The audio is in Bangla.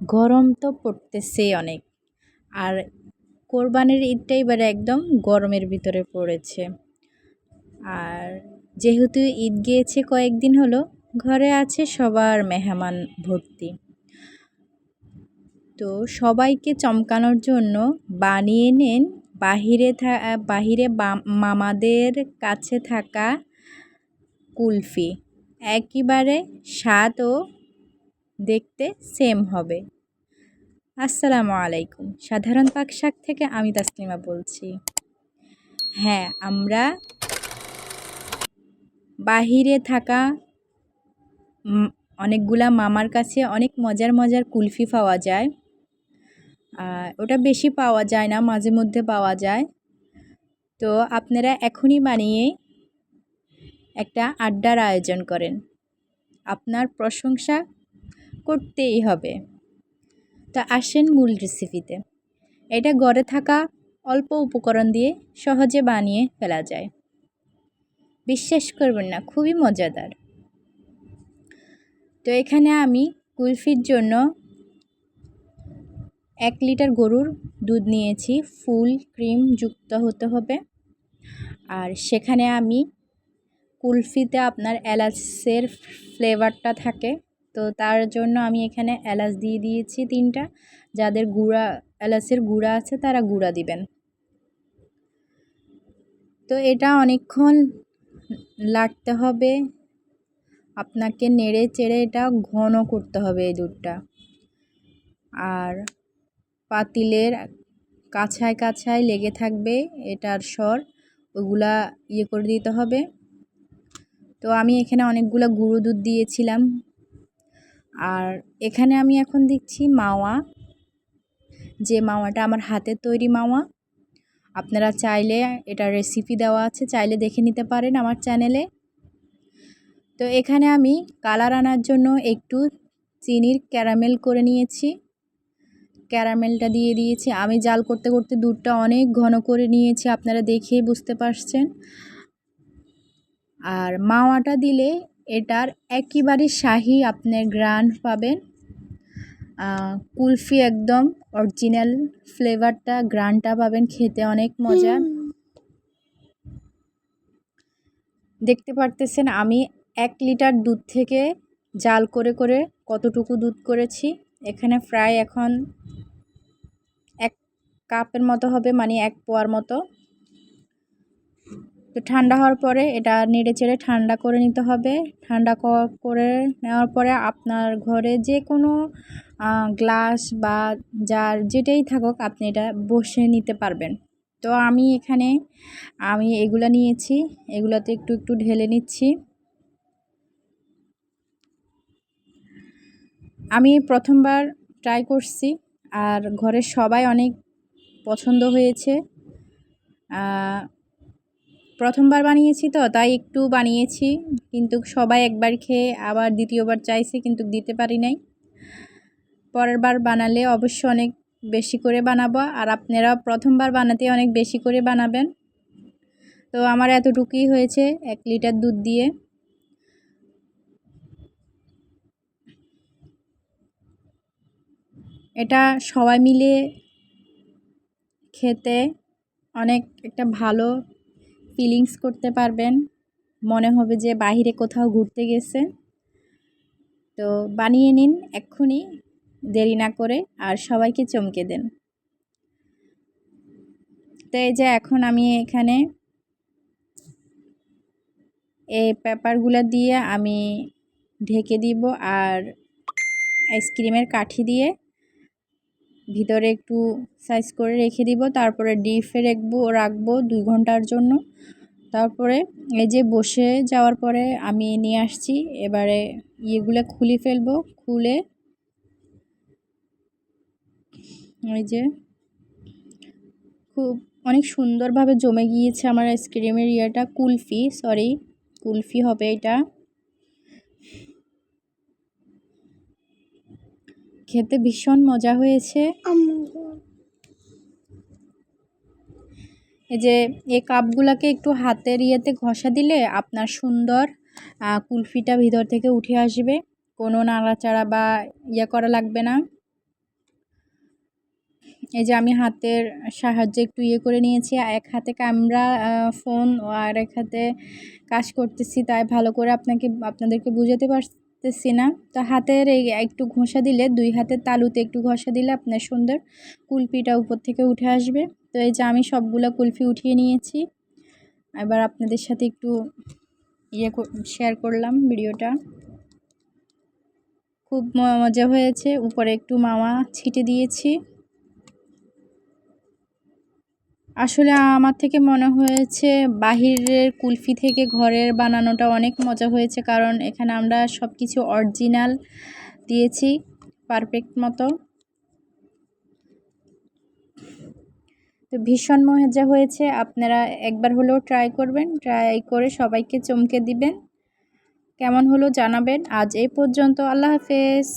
গরম তো পড়তেছে অনেক। আর কোরবানির ঈদটা এবারে একদম গরমের ভিতরে পড়েছে। আর যেহেতু ঈদ গিয়েছে কয়েকদিন হলো, ঘরে আছে সবার মেহমান ভর্তি। তো সবাইকে চমকানোর জন্য বানিয়ে নেন বাহিরে বাহিরে মামাদের কাছে থাকা কুলফি। একেবারে স্বাদ ও দেখতে সেম হবে। আসসালামু আলাইকুম। সাধারণ পাক শাক থেকে আমি তাসলিমা বলছি। হ্যাঁ আমরা বাহিরে থাকা অনেকগুলা মামার কাছে অনেক মজার মজার কুলফি পাওয়া যায়। ওটা বেশি পাওয়া যায় না, মাঝে মধ্যে পাওয়া যায়। তো আপনারা এখনই বানিয়ে একটা আড্ডার আয়োজন করেন। আপনার প্রশংসা করতেই হবে। তা আসেন মূল রেসিপিতে এটা গড়ে থাকা অল্প উপকরণ দিয়ে সহজে বানিয়ে ফেলা যায়। বিশ্বাস করবেন না, খুবই মজাদার। তো এখানে আমি কুলফির জন্য এক লিটার গরুর দুধ নিয়েছি, ফুল, ক্রিম যুক্ত হতে হবে। আর সেখানে আমি কুলফিতে আপনার এলাচের ফ্লেভারটা থাকে তো তার জন্য আমি এখানে এলাচ দিয়ে দিয়েছি তিনটা। যাদের গুঁড়া, এলাচের গুঁড়া আছে তারা গুঁড়া দিবেন। তো এটা অনেকক্ষণ লাটতে হবে। আপনাকে নেড়ে চেড়ে এটা ঘন করতে হবে এই দুধটা। আর পাতিলের কাছায় কাছায় লেগে থাকবে এটার স্বর, ওগুলা ইয়ে করে দিতে হবে। তো আমি এখানে অনেকগুলো গুঁড়ো দুধ দিয়েছিলাম। আর এখানে আমি এখন দিচ্ছি মাওয়া। যে মাওয়াটা আমার হাতের তৈরি মাওয়া। আপনারা চাইলে এটা রেসিপি দেওয়া আছে, চাইলে দেখে নিতে পারেন আমার চ্যানেলে তো এখানে আমি কালার আনার জন্য একটু চিনির ক্যারামেল করে নিয়েছি। ক্যারামেলটা দিয়ে দিয়েছি। আমি জাল করতে করতে দুধটা অনেক ঘন করে নিয়েছি, আপনারা দেখেই বুঝতে পারছেন। আর মাওয়াটা দিলে এটার একেবারে শাহি আপনার গ্রান পাবেন। কুলফি একদম অরিজিনাল ফ্লেভারটা গ্রানটা পাবেন খেতে অনেক মজা। দেখতে পারতেছেন আমি এক লিটার দুধ থেকে জাল করে করে কতটুকু দুধ করেছি। এখানে প্রায় এখন এক কাপের মতো হবে মানে এক পোয়ার মতো। তো ঠান্ডা হওয়ার পরে এটা নেড়ে চেড়ে ঠান্ডা করে নিতে হবে। ঠান্ডা করে নেওয়ার পরে আপনার ঘরে যে কোনো গ্লাস বা যার যেটাই থাকুক আপনি এটা বসে নিতে পারবেন। তো আমি এখানে, আমি এগুলো নিয়েছি, এগুলোতে একটু একটু ঢেলে নিচ্ছি। আমি প্রথমবার ট্রাই করছি, আর ঘরের সবাই অনেক পছন্দ হয়েছে। প্রথমবার বানিয়েছি তো, তাই একটু বানিয়েছি। কিন্তু সবাই একবার খেয়ে আবার দ্বিতীয়বার চাইছে, কিন্তু দিতে পারি নাই। পরের বার বানালে অবশ্য অনেক বেশি করে বানাবো, আর আপনারা প্রথমবার বানাতে অনেক বেশি করে বানাবেন। তো আমার এতটুকুই হয়েছে, এক লিটার দুধ দিয়ে। এটা সবাই মিলে খেতে অনেক একটা ভালো ফিলিংস করতে পারবেন। মনে হবে যে বাহিরে কোথাও ঘুরতে গেছে তো বানিয়ে নিন এক্ষুনি, দেরি না করে, আর সবাইকে চমকে দেন। তো এই যে এখন আমি এখানে এই পেপারগুলো দিয়ে আমি ঢেকে দিব আর আইসক্রিমের কাঠি দিয়ে ভিতরে একটু সাইজ করে রেখে দিব, তারপরে ডিপে রাখব রাখব দুই ঘণ্টার জন্য। তারপরে এই যে বসে যাওয়ার পরে আমি নিয়ে আসছি, এবারে ইয়েগুলো খুলে ফেলব, খুলে এই যে খুব অনেক সুন্দরভাবে জমে গিয়েছে আমার আইসক্রিমের ইয়েটা, কুলফি সরি কুলফি হবে এটা। খেতে ভীষণ মজা হয়েছে। এই যে, এই কাপগুলোকে একটু হাতের ইয়েতে ঘষা দিলে আপনার সুন্দর কুলফিটা ভিতর থেকে উঠে আসবে। কোনো নাড়াচাড়া বা ইয়ে করা লাগবে না। এই যে, আমি হাতের সাহায্যে একটু ইয়ে করে নিয়েছি। এক হাতে ক্যামেরা ফোন আর এক হাতে কাজ করতেছি, তাই ভালো করে আপনাকে, আপনাদেরকে বুঝাতে পারতেছি না। তো হাতের এই একটু ঘষা দিলে, দুই হাতের তালুতে একটু ঘষা দিলে আপনার সুন্দর কুলফিটা উপর থেকে উঠে আসবে। তো এই যে আমি সবগুলো কুলফি উঠিয়ে নিয়েছি। এবার আপনাদের সাথে একটু ইয়ে শেয়ার করলাম ভিডিওটা। খুব মজা হয়েছে। উপরে একটু মামা ছিটে দিয়েছি। আসলে আমার থেকে মনে হয়েছে বাহিরের কুলফি থেকে ঘরের বানানোটা অনেক মজা হয়েছে, কারণ এখানে আমরা সব কিছু অরিজিনাল দিয়েছি পারফেক্ট মতো। তো ভীষণ মজা হয়েছে, আপনারা একবার হলেও ট্রাই করবেন ট্রাই করে সবাইকে চমকে দিবেন। কেমন হলো জানাবেন, আজ এই পর্যন্ত, আল্লাহ হাফেজ।